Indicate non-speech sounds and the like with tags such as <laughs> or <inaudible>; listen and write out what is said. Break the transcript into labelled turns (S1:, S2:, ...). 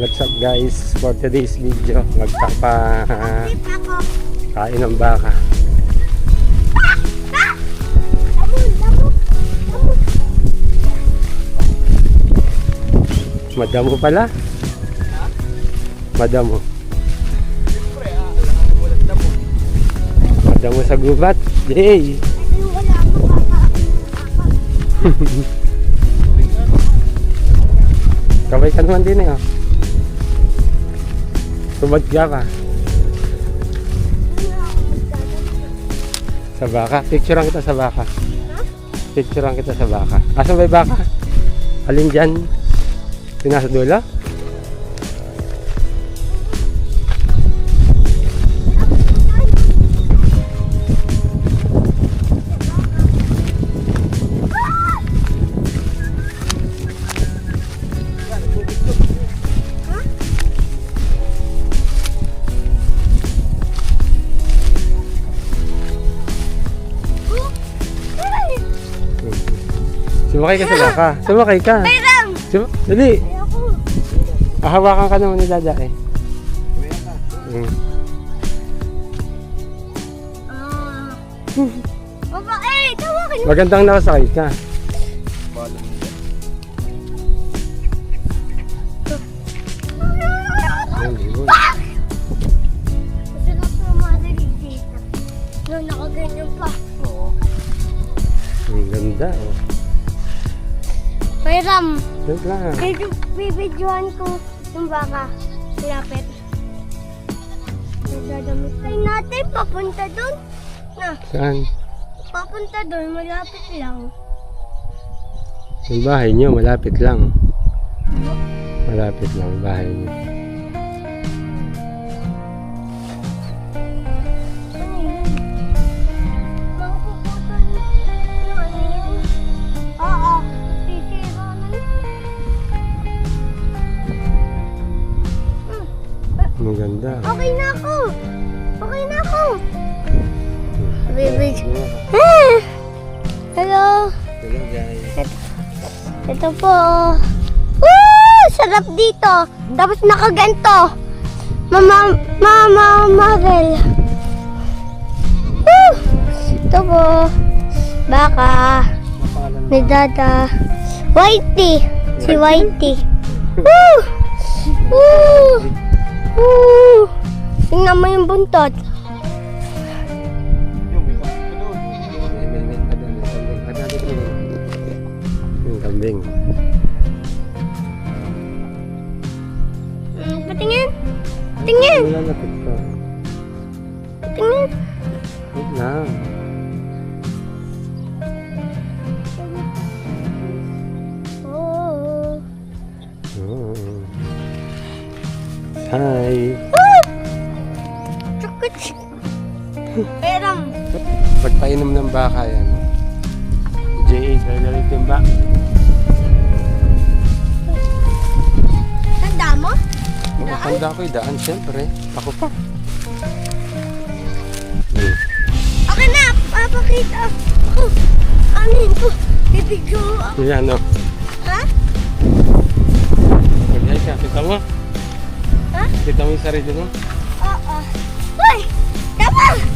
S1: What's up guys? For today's video, magpapa kain ng baka. Madamo pala. Madamo. Madamo sa gubat. Yay! <laughs> Kaway ka naman din eh. Oh. Tubad ka. Sa baka. Picturean kita sa baka. Picturean kita sa baka. Asan ba yung baka? Alin dyan? Yung nasa dulo? Sumakay ka sa baka. Sumakay ka.
S2: Bayram!
S1: Sum Dali.
S2: Ayoko.
S1: Ahawakan ka naman ni Dada eh. Mm.
S2: Ah. Baba, eh, tawakan mo.
S1: Magandang nakasakay ka. Ayun, yun.
S2: Masarap na madali dito. No, nakaganyan pa.
S1: Ang ganda oh.
S2: Bayram,
S1: Wait lang.
S2: bibidyohan ko yung baka. Lapit. Nagdadamit. Ay natin, papunta dun. Na,
S1: Saan?
S2: papunta dun, malapit lang.
S1: Yung bahay niyo, malapit lang. Malapit lang bahay niyo. Ang ganda.
S2: Okay na ako. Okay na ako. Baby. Ah! Hello.
S1: Hello guys.
S2: Ito po. Woo! Sarap dito. Tapos nakaganto. Mama, Mama Marvel. Woo! Ito po. Baka. Ni Dada. Whitey. Si Whitey. <laughs> Woo! Woo! Woo! Tingnan mo yung buntot.
S1: Yung kambing.
S2: Hmm, patingin. Patingin.
S1: Malalapit Hi.
S2: Chukut. Peram.
S1: Pagpainom ng baka yan. J.A. Gagalit yung ba?
S2: Tanda mo?
S1: Makakanda ko yung daan, siyempre. Ako pa. Hmm.
S2: Okay na. Papakita ako. Ano yun ko? Bibigyo ako.
S1: Yan o.
S2: Ha? Ha?
S1: Kita mo yung sarili mo?
S2: Oo. Uy! Tama!